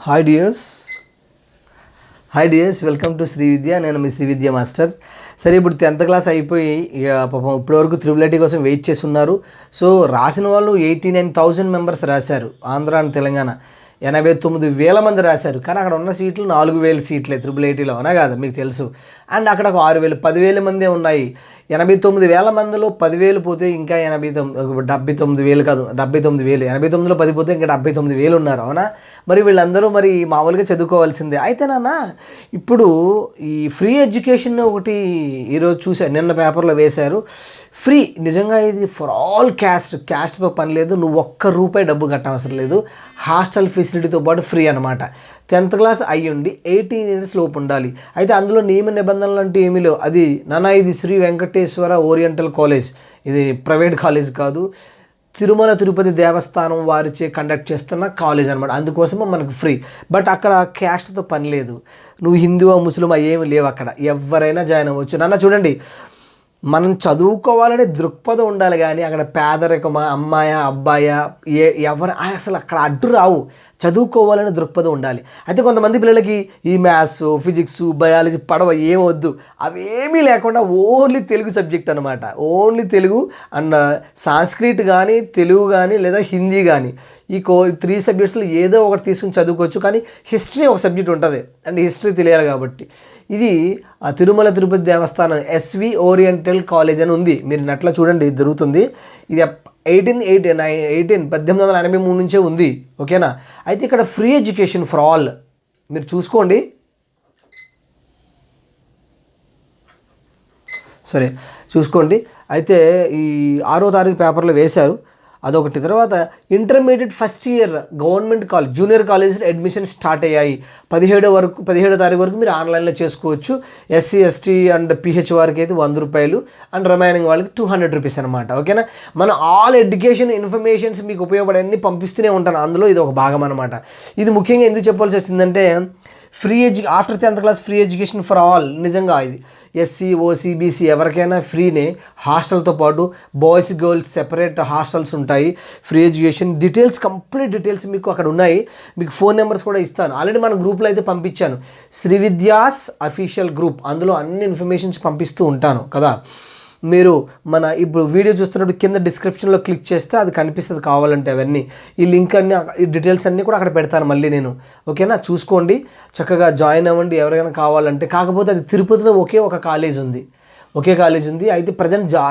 Hi dears hi dears welcome to Sri Vidya నేను మీ శ్రీ విద్య master సరే ఇప్పుడు టెన్త్ క్లాస్ అయిపోయి ఇక పాపం ఇప్పటివరకు త్రిబుల్ ఐటీ కోసం వెయిట్ చేసి ఉన్నారు. సో రాసిన వాళ్ళు ఎయిటీ నైన్ థౌజండ్ మెంబర్స్ రాశారు ఆంధ్ర అండ్ తెలంగాణ. ఎనభై తొమ్మిది వేల మంది రాశారు కానీ అక్కడ ఉన్న సీట్లు నాలుగు వేల సీట్లే త్రిబుల్ ఎయిటీలో అవునా కాదు? మీకు తెలుసు. అండ్ అక్కడ ఒక ఆరు వేలు పదివేల మందే ఉన్నాయి. ఎనభై తొమ్మిది వేల మందిలో పదివేలు పోతే ఇంకా ఎనభై తొమ్మిది డెబ్బై తొమ్మిది వేలు కాదు డెబ్బై తొమ్మిది వేలు. ఎనభై తొమ్మిదిలో పది పోతే ఇంకా డెబ్బై తొమ్మిది వేలు ఉన్నారు అవునా? మరి వీళ్ళందరూ మరి మామూలుగా చదువుకోవాల్సిందే. అయితే నాన్న ఇప్పుడు ఈ ఫ్రీ ఎడ్యుకేషన్ ఒకటి ఈరోజు చూశాను నిన్న పేపర్లో వేశారు. ఫ్రీ నిజంగా ఇది ఫర్ ఆల్ క్యాస్ట్ క్యాస్ట్తో పని లేదు నువ్వు ఒక్క రూపాయి డబ్బు కట్టవసరం లేదు. హాస్టల్ ఫెసిలిటీతో పాటు ఫ్రీ అనమాట టెన్త్ క్లాస్ అయ్యుండి ఎయిటీన్ ఇయర్స్ లోపు ఉండాలి అయితే అందులో నియమ నిబంధనలు అంటే ఏమీ లేవు. అది నానా ఇది శ్రీ వెంకటేశ్వర ఓరియంటల్ కాలేజ్. ఇది ప్రైవేట్ కాలేజ్ కాదు. తిరుమల తిరుపతి దేవస్థానం వారిచే కండక్ట్ చేస్తున్న కాలేజ్ అనమాట అందుకోసమే మనకు ఫ్రీ. బట్ అక్కడ క్యాస్ట్తో పని లేదు. నువ్వు హిందువా ముస్లిమా ఏమి లేవు అక్కడ. ఎవరైనా జాయిన్ అవ్వచ్చు. నాన్న చూడండి. మనం చదువుకోవాలనే దృక్పథం ఉండాలి కానీ అక్కడ పేదరికమా అమ్మాయా అబ్బాయా ఏ ఎవరు అసలు అక్కడ అడ్డు రావు. చదువుకోవాలనే దృక్పథం ఉండాలి. అయితే కొంతమంది పిల్లలకి ఈ మ్యాథ్స్ ఫిజిక్స్ బయాలజీ పడవ ఏమొద్దు అవేమీ లేకుండా ఓన్లీ తెలుగు సబ్జెక్ట్ అనమాట ఓన్లీ తెలుగు అండ్ సాంస్క్రిట్ కానీ తెలుగు కానీ లేదా హిందీ కానీ ఈ కో త్రీ సబ్జెక్ట్స్లో ఏదో ఒకటి తీసుకుని చదువుకోవచ్చు. కానీ హిస్టరీ ఒక సబ్జెక్ట్ ఉంటుంది. అండ్ హిస్టరీ తెలియాలి కాబట్టి. ఇది ఆ తిరుమల తిరుపతి దేవస్థానం ఎస్వి ఓరియంటల్ కాలేజ్ అని ఉంది. మీరు నెట్లో చూడండి ఇది దొరుకుతుంది. ఇది ఎయిటీన్ ఎయిటీ నైన్ ఎయిటీన్ పద్దెనిమిది వందల ఎనభై మూడు నుంచే ఉంది. ఓకేనా? అయితే ఇక్కడ ఫ్రీ ఎడ్యుకేషన్ ఫర్ ఆల్ మీరు చూసుకోండి. సరే చూసుకోండి. అయితే ఈ ఆరో తారీఖు పేపర్లో వేశారు. అదొకటి. తర్వాత intermediate first year government college junior college admission start అయ్యాయి. పదిహేడు వరకు పదిహేడో తారీఖు వరకు మీరు ఆన్లైన్లో చేసుకోవచ్చు. ఎస్సీ ఎస్టీ అండ్ పిహెచ్ వారికి అయితే వంద రూపాయలు అండ్ రిమైనింగ్ వాళ్ళకి టూ హండ్రెడ్ రూపీస్ అనమాట ఓకేనా? మన ఆల్ ఎడ్యుకేషన్ ఇన్ఫర్మేషన్స్ మీకు ఉపయోగపడన్ని పంపిస్తూనే ఉంటాను. అందులో ఇది ఒక భాగం అనమాట ఇది ముఖ్యంగా ఎందుకు చెప్పాల్సి వచ్చిందంటే free edu after tenth class free education for all. నిజంగా ఇది. ఎస్సీ ఓసీ బీసీ ఎవరికైనా ఫ్రీనే హాస్టల్తో పాటు బాయ్స్ గర్ల్స్ సెపరేట్ హాస్టల్స్ ఉంటాయి. Free education details complete details మీకు అక్కడ ఉన్నాయి. మీకు ఫోన్ నెంబర్స్ కూడా ఇస్తాను. ఆల్రెడీ మన గ్రూప్లో అయితే పంపించాను. Sri Vidyas official group. అందులో అన్ని ఇన్ఫర్మేషన్స్ పంపిస్తూ ఉంటాను కదా? మీరు మన ఇప్పుడు వీడియో చూస్తున్నప్పుడు కింద డిస్క్రిప్షన్లో క్లిక్ చేస్తే అది కనిపిస్తుంది కావాలంటే అవన్నీ. ఈ లింక్ అన్ని ఈ డీటెయిల్స్ అన్నీ కూడా అక్కడ పెడతాను మళ్ళీ నేను. ఓకేనా? చూసుకోండి. చక్కగా జాయిన్ అవ్వండి ఎవరికైనా కావాలంటే. కాకపోతే అది తిరుపతిలో ఒకే ఒక కాలేజ్ ఉంది. ఒకే కాలేజ్ ఉంది. అయితే ప్రజెంట్ జా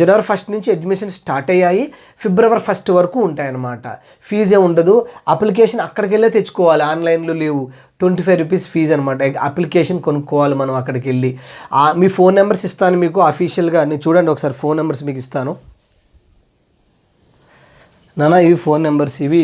జనవరి ఫస్ట్ నుంచి అడ్మిషన్ స్టార్ట్ అయ్యాయి. ఫిబ్రవరి ఫస్ట్ వరకు ఉంటాయన్నమాట. ఫీజే ఉండదు. అప్లికేషన్ అక్కడికి వెళ్ళే తెచ్చుకోవాలి ఆన్లైన్లో లేవు. ట్వంటీ ఫైవ్ రూపీస్ ఫీజు అనమాట అప్లికేషన్ కొనుక్కోవాలి మనం అక్కడికి వెళ్ళి మీ ఫోన్ నెంబర్స్ ఇస్తాను మీకు అఫీషియల్గా నేను చూడండి ఒకసారి ఫోన్ నెంబర్స్ మీకు ఇస్తాను. నానా ఇవి ఫోన్ నెంబర్స్ ఇవి.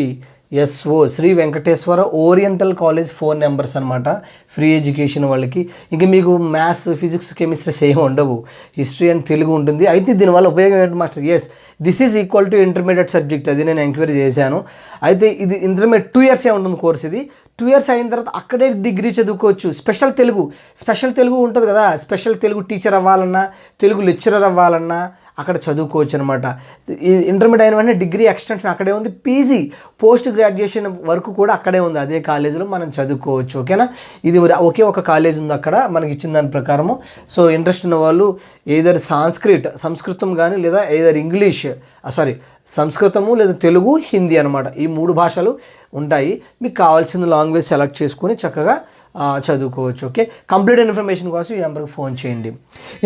So Sri Venkateswara oriental college phone numbers అనమాట ఫ్రీ ఎడ్యుకేషన్ వాళ్ళకి. ఇంక మీకు మ్యాథ్స్ ఫిజిక్స్ కెమిస్ట్రీస్ ఏమి ఉండవు. హిస్టరీ అండ్ తెలుగు ఉంటుంది. అయితే దీనివల్ల ఉపయోగం ఏంటి master? Yes this is equal to intermediate subject అది నేను ఎంక్వైరీ చేశాను. అయితే ఇది ఇంటర్మీడియట్ టూ ఇయర్సే ఉంటుంది కోర్స్ ఇది. టూ ఇయర్స్ అయిన తర్వాత అక్కడే డిగ్రీ చదువుకోవచ్చు. స్పెషల్ తెలుగు. స్పెషల్ తెలుగు ఉంటుంది కదా. స్పెషల్ తెలుగు టీచర్ అవ్వాలన్నా తెలుగు లెక్చరర్ అవ్వాలన్నా అక్కడ చదువుకోవచ్చు అనమాట ఇంటర్మీడియట్ అయిన వెంటనే డిగ్రీ ఎక్స్టెన్షన్ అక్కడే ఉంది. పీజీ పోస్ట్ గ్రాడ్యుయేషన్ వరకు కూడా అక్కడే ఉంది. అదే కాలేజీలో మనం చదువుకోవచ్చు. ఓకేనా? ఇది ఒకే ఒక కాలేజ్ ఉంది అక్కడ. మనకి ఇచ్చిన దాని ప్రకారము. సో ఇంట్రెస్ట్ ఉన్న వాళ్ళు ఏదర్ సాంస్క్రిట్ సంస్కృతం కానీ లేదా ఏదర్ ఇంగ్లీష్ సారీ సంస్కృతము లేదా తెలుగు హిందీ అనమాట ఈ మూడు భాషలు ఉంటాయి. మీకు కావాల్సిన లాంగ్వేజ్ సెలెక్ట్ చేసుకొని చక్కగా చదువుకోవచ్చు ఓకే? కంప్లీట్ ఇన్ఫర్మేషన్ కోసం ఈ నెంబర్కి ఫోన్ చేయండి.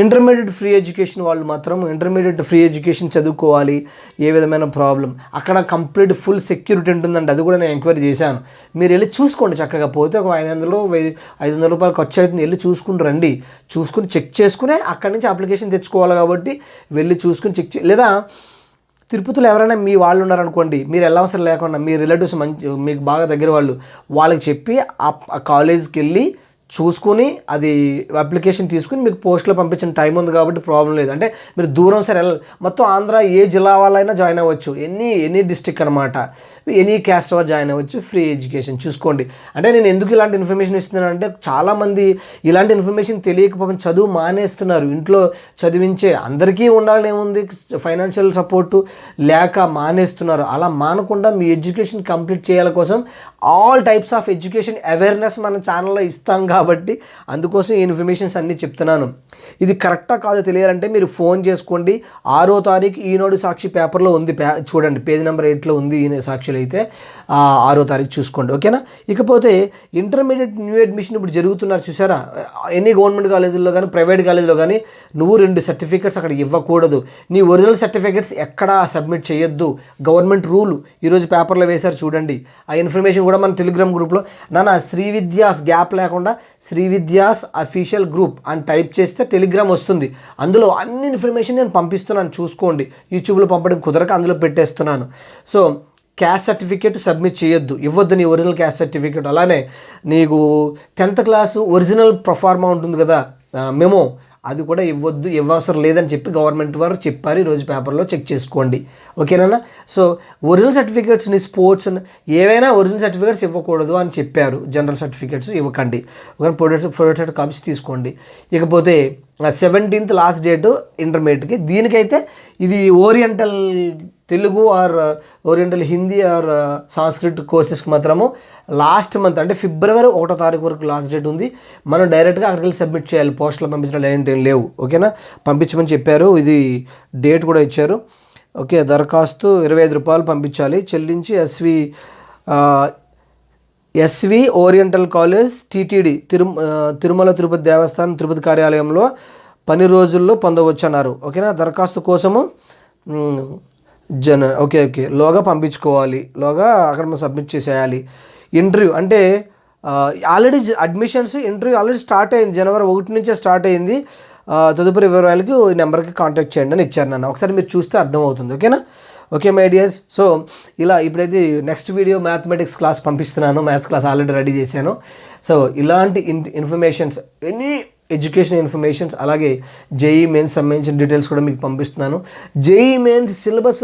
ఇంటర్మీడియట్ ఫ్రీ ఎడ్యుకేషన్ వాళ్ళు మాత్రం ఇంటర్మీడియట్ ఫ్రీ ఎడ్యుకేషన్ చదువుకోవాలి ఏ విధమైన ప్రాబ్లం అక్కడ కంప్లీట్ ఫుల్ సెక్యూరిటీ ఉంటుందండి అది కూడా నేను ఎంక్వైరీ చేశాను. మీరు వెళ్ళి చూసుకోండి చక్కగా పోతే ఒక ఐదు వందలు వెయ్యి ఐదు వందల రూపాయలు ఖర్చు అవుతుంది వెళ్ళి చూసుకుని రండి. చూసుకుని చెక్ చేసుకునే అక్కడి నుంచి అప్లికేషన్ తెచ్చుకోవాలి కాబట్టి వెళ్ళి చూసుకుని చెక్ చే లేదా తిరుపతిలో ఎవరైనా మీ వాళ్ళు ఉన్నారనుకోండి మీరు వెళ్ళవసరం లేకుండా మీ రిలేటివ్స్ మంచి మీకు బాగా దగ్గర వాళ్ళు వాళ్ళకి చెప్పి ఆ కాలేజ్కి వెళ్ళి చూసుకుని అది అప్లికేషన్ తీసుకుని మీకు పోస్ట్లో పంపించిన టైం ఉంది కాబట్టి ప్రాబ్లం లేదు. అంటే మీరు దూరం సరే వెళ్ళాలి మొత్తం ఆంధ్ర ఏ జిల్లా వాళ్ళైనా జాయిన్ అవ్వచ్చు. ఎనీ ఎనీ డిస్టిక్ అనమాట ఎనీ క్యాస్ట్ వారు జాయిన్ అవ్వచ్చు ఫ్రీ ఎడ్యుకేషన్. చూసుకోండి. అంటే నేను ఎందుకు ఇలాంటి ఇన్ఫర్మేషన్ ఇస్తున్నాను అంటే చాలామంది ఇలాంటి ఇన్ఫర్మేషన్ తెలియకపోవడం చదువు మానేస్తున్నారు. ఇంట్లో చదివించే అందరికీ ఉండాలని ఏముంది? ఫైనాన్షియల్ సపోర్టు లేక మానేస్తున్నారు. అలా మానకుండా మీ ఎడ్యుకేషన్ కంప్లీట్ చేయాల కోసం all types of education awareness మన ఛానల్లో ఇస్తాం కాబట్టి అందుకోసం ఈ ఇన్ఫర్మేషన్స్ అన్నీ చెప్తున్నాను. ఇది కరెక్టా కాదో తెలియాలంటే మీరు ఫోన్ చేసుకోండి. ఆరో తారీఖు ఈనాడు సాక్షి పేపర్లో ఉంది. పే చూడండి. పేజ్ నెంబర్ ఎయిట్లో ఉంది ఈ సాక్షిలో అయితే ఆరో తారీఖు చూసుకోండి. ఓకేనా? ఇకపోతే ఇంటర్మీడియట్ న్యూ అడ్మిషన్ ఇప్పుడు జరుగుతున్నారు చూసారా? ఎన్ని గవర్నమెంట్ కాలేజీల్లో కానీ ప్రైవేట్ కాలేజీలో కానీ నువ్వు రెండు సర్టిఫికెట్స్ అక్కడ ఇవ్వకూడదు. నీ ఒరిజినల్ సర్టిఫికెట్స్ ఎక్కడా సబ్మిట్ చేయొద్దు. గవర్నమెంట్ రూల్ ఈరోజు పేపర్లో వేశారు చూడండి. ఆ ఇన్ఫర్మేషన్ కూడా మన టెలిగ్రామ్ గ్రూప్లో నానా శ్రీ విద్యాస్ గ్యాప్ లేకుండా శ్రీ విద్యాస్ అఫీషియల్ గ్రూప్ అని టైప్ చేస్తే టెలిగ్రామ్ వస్తుంది. అందులో అన్ని ఇన్ఫర్మేషన్ నేను పంపిస్తున్నాను చూసుకోండి. యూట్యూబ్లో పంపడం కుదరక అందులో పెట్టేస్తున్నాను. సో క్యాస్ట్ సర్టిఫికేట్ సబ్మిట్ చేయొద్దు. ఇవ్వద్దు నీ ఒరిజినల్ క్యాస్ట్ సర్టిఫికేట్. అలానే నీకు టెన్త్ క్లాసు ఒరిజినల్ ప్రొఫార్మా ఉంటుంది కదా మెమో అది కూడా ఇవ్వద్దు ఇవ్వవసరం లేదని చెప్పి గవర్నమెంట్ వారు చెప్పారు. ఈరోజు పేపర్లో చెక్ చేసుకోండి. ఓకేనా సో ఒరిజినల్ సర్టిఫికేట్స్ నీ స్పోర్ట్స్ ఏవైనా ఒరిజినల్ సర్టిఫికేట్స్ ఇవ్వకూడదు అని చెప్పారు. జనరల్ సర్టిఫికేట్స్ ఇవ్వకండి. ఒక ప్రొడక్ట్ ప్రొడక్ట్ కాపీస్ తీసుకోండి. ఇకపోతే సెవెంటీన్త్ లాస్ట్ డేట్ ఇంటర్మీడియట్కి దీనికైతే ఇది oriental Telugu or oriental Hindi or Sanskrit కోర్సెస్కి మాత్రము లాస్ట్ మంత్ అంటే ఫిబ్రవరి ఒకటో తారీఖు వరకు లాస్ట్ డేట్ ఉంది. మనం డైరెక్ట్గా అక్కడికి వెళ్ళి సబ్మిట్ చేయాలి. పోస్ట్లో పంపించడం ఏంటి లేవు. ఓకేనా? పంపించమని చెప్పారు. ఇది డేట్ కూడా ఇచ్చారు. ఓకే దరఖాస్తు ఇరవై ఐదు రూపాయలు పంపించాలి. చెల్లించి SV SV oriental college TTD తిరు తిరుమల తిరుపతి దేవస్థానం తిరుపతి కార్యాలయంలో పని రోజుల్లో పొందవచ్చు అన్నారు ఓకేనా? దరఖాస్తు కోసము జన ఓకే ఓకే. లోగా పంపించుకోవాలి. లోగా అక్కడ మనం సబ్మిట్ చేసేయాలి. ఇంటర్వ్యూ అంటే already admissions interview already start అయింది. జనవరి ఒకటి నుంచే స్టార్ట్ అయింది. తదుపరి వివరాలకి ఈ నెంబర్కి కాంటాక్ట్ చేయండి అని ఇచ్చారు నన్ను. ఒకసారి మీరు చూస్తే అర్థమవుతుంది. ఓకేనా? ఓకే మై డియర్స్ సో ఇలా ఇప్పుడైతే నెక్స్ట్ వీడియో మ్యాథమెటిక్స్ క్లాస్ పంపిస్తున్నాను. మ్యాథ్స్ క్లాస్ ఆల్రెడీ రెడీ చేశాను. సో ఇలాంటి in informations any education informations అలాగే జేఈ మెయిన్స్ సంబంధించిన డీటెయిల్స్ కూడా మీకు పంపిస్తున్నాను. JEE mains syllabus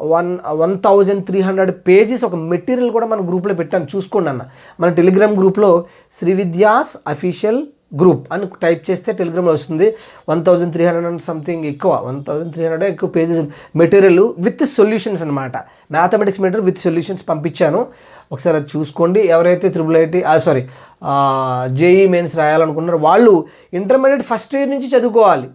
one one thousand three hundred pages ఒక మెటీరియల్ కూడా మన గ్రూప్లో పెట్టాను. చూసుకోండి అన్న. మన టెలిగ్రామ్ గ్రూప్లో శ్రీ విద్యాస్ అఫీషియల్ గ్రూప్ అని టైప్ చేస్తే టెలిగ్రామ్లో వస్తుంది. One thousand three hundred and something ఎక్కువ. వన్ థౌజండ్ త్రీ హండ్రెడ్ ఎక్కువ పేజెస్ మెటీరియల్ విత్ సొల్యూషన్స్ అనమాట మ్యాథమెటిక్స్ మెటీరియల్ విత్ సొల్యూషన్స్ పంపించాను. ఒకసారి అది చూసుకోండి. ఎవరైతే triple IT sorry JEE mains రాయాలనుకున్నారో వాళ్ళు ఇంటర్మీడియట్ ఫస్ట్ ఇయర్ నుంచి చదువుకోవాలి.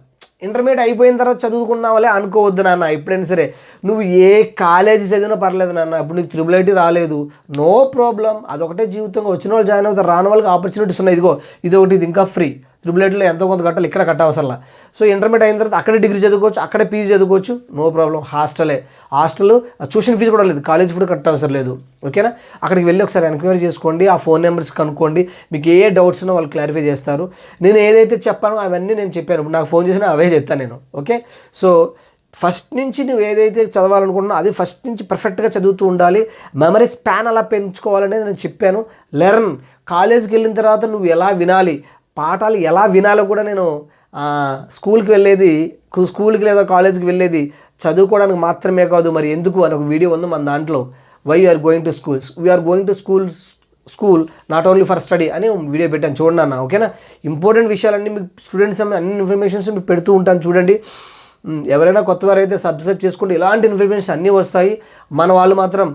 ఇంటర్మీడియట్ అయిపోయిన తర్వాత చదువుకున్నావాలే అనుకోవద్దు నాన్న ఎప్పుడైనా సరే. నువ్వు ఏ కాలేజీ చదివినా పర్లేదు నాన్న ఇప్పుడు నీకు త్రిబుల్ ఐటీ రాలేదు. నో ప్రాబ్లం అదొకటే జీవితంగా వచ్చిన వాళ్ళు జాయిన్ అవుతారు రాని వాళ్ళకి ఆపర్చునిటీస్ ఉన్నాయి. ఇదిగో ఇది ఒకటి ఇది ఇంకా ఫ్రీ త్రిబుల్ ఐటీలో ఎంతో కొంత కట్టాలి ఇక్కడ కట్టవసరంలా. సో ఇంటర్మీడియట్ అయిన తర్వాత అక్కడే డిగ్రీ చదువుకోవచ్చు అక్కడే పీజీ చదువుకోవచ్చు నో ప్రాబ్లం. హాస్టలే. హాస్టల్ ట్యూషన్ ఫీజు కూడా లేదు కాలేజ్ ఫీజు కట్టవసరం లేదు. ఓకేనా? అక్కడికి వెళ్ళి ఒకసారి ఎంక్వైరీ చేసుకోండి ఆ ఫోన్ నెంబర్స్ కనుక్కోండి. మీకు ఏ డౌట్స్ ఉన్నా వాళ్ళు క్లారిఫై చేస్తారు. నేను ఏదైతే చెప్పానో అవన్నీ నేను చెప్పాను. ఇప్పుడు నాకు ఫోన్ చేసినా అవే చెప్తాను నేను. ఓకే? సో ఫస్ట్ నుంచి నువ్వు ఏదైతే చదవాలనుకుంటున్నావు అది ఫస్ట్ నుంచి పర్ఫెక్ట్గా చదువుతూ ఉండాలి. మెమరీ స్పాన్ అలా పెంచుకోవాలనేది నేను చెప్పాను. లెర్న్ కాలేజ్కి వెళ్ళిన తర్వాత నువ్వు ఎలా వినాలి? పాఠాలు ఎలా వినాలో కూడా నేను స్కూల్కి వెళ్ళేది స్కూల్కి లేదా కాలేజ్కి వెళ్ళేది చదువుకోవడానికి మాత్రమే కాదు మరి ఎందుకు అని ఒక వీడియో ఉంది మన దాంట్లో. Why are going to schools we are going to schools school not only for study అని వీడియో పెట్టాను. చూడండి అన్న ఓకేనా? ఇంపార్టెంట్ విషయాలన్నీ మీకు స్టూడెంట్స్ అన్ని ఇన్ఫర్మేషన్స్ మీకు పెడుతూ ఉంటాను చూడండి. ఎవరైనా కొత్త వారైతే సబ్స్క్రైబ్ చేసుకుంటే ఇలాంటి ఇన్ఫర్మేషన్ అన్నీ వస్తాయి. మన వాళ్ళు మాత్రం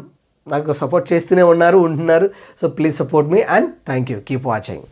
నాకు సపోర్ట్ చేస్తూనే ఉన్నారు ఉంటున్నారు. So please support me and thank you keep watching